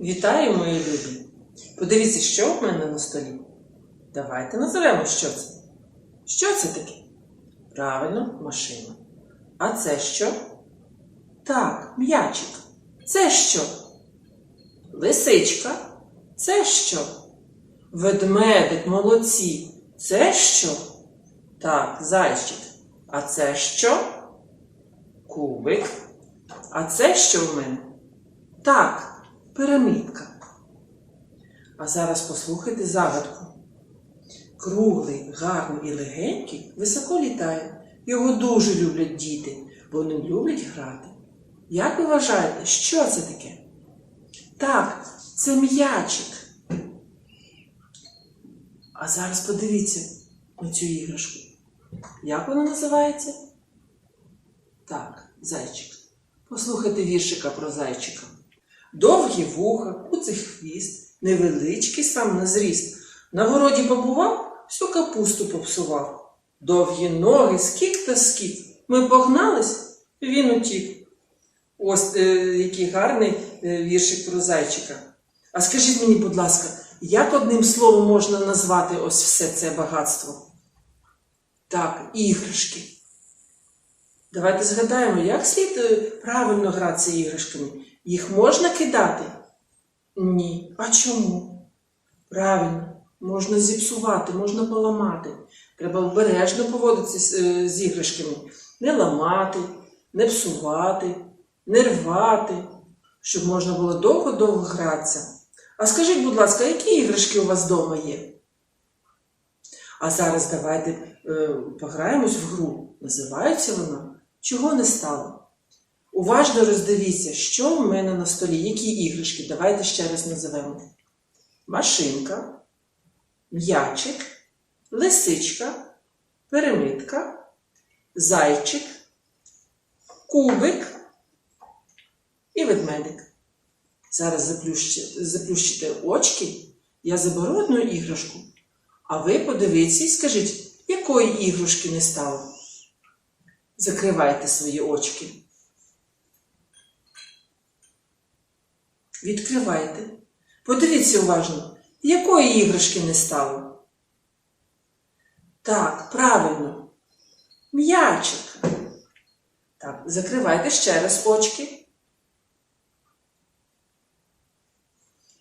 Вітаю, мої любі! Подивіться, що в мене на столі. Давайте називемо, що це. Що це таке? Правильно, машина. А це що? Так, м'ячик. Це що? Лисичка. Це що? Ведмедик, молодці. Це що? Так, зайчик. А це що? Кубик. А це що в мене? Так, пірамідка. А зараз послухайте загадку. Круглий, гарний і легенький високо літає. Його дуже люблять діти, бо вони люблять грати. Як ви вважаєте, що це таке? Так, це м'ячик. А зараз подивіться на цю іграшку. Як вона називається? Так, зайчик. Послухайте віршика про зайчика. Довгі вуха, куций хвіст, невеличкий сам на зріст. На городі побував, всю капусту попсував. Довгі ноги, скік та скік. Ми погнались, він утік. Ось е, який гарний е, віршик про зайчика. А скажіть мені, будь ласка, як одним словом можна назвати ось все це багатство? Так, іграшки. Давайте згадаємо, як слід е, правильно гратися іграшками. Їх можна кидати? Ні. А чому? Правильно, можна зіпсувати, можна поламати. Треба обережно поводитися з, е, іграшками. Не ламати, не псувати, не рвати, щоб можна було довго-довго гратися. А скажіть, будь ласка, які іграшки у вас вдома є? А зараз давайте е, пограємось в гру. Називається вона Чого не стало? Уважно роздивіться, що в мене на столі, які іграшки. Давайте ще раз називемо. Машинка, м'ячик, лисичка, перемитка, зайчик, кубик і ведмедик. Зараз заплющите, заплющите очки, я заберу одну іграшку, а ви подивіться і скажіть, якої іграшки не стало. Закривайте свої очки. Відкривайте. Подивіться уважно, якої іграшки не стало. Так, правильно. М'ячик. Так, закривайте ще раз очки.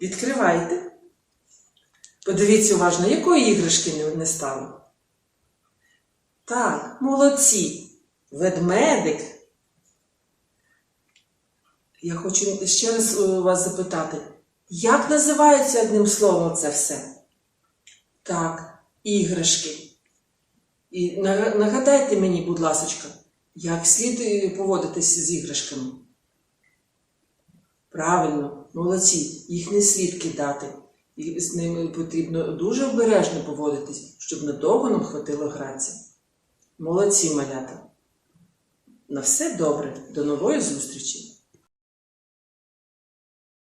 Відкривайте. Подивіться уважно, якої іграшки не- стало. Так, молодці. Ведмедик. Я хочу ще раз вас запитати, як називається одним словом це все? Так, іграшки. І нагадайте мені, будь ласочка, як слід е, поводитися з іграшками? Правильно, молодці, їх не слід кидати. І з ними потрібно дуже обережно поводитись, щоб надовго нам хватило гратися. Молодці, малята. На все добре, до нової зустрічі!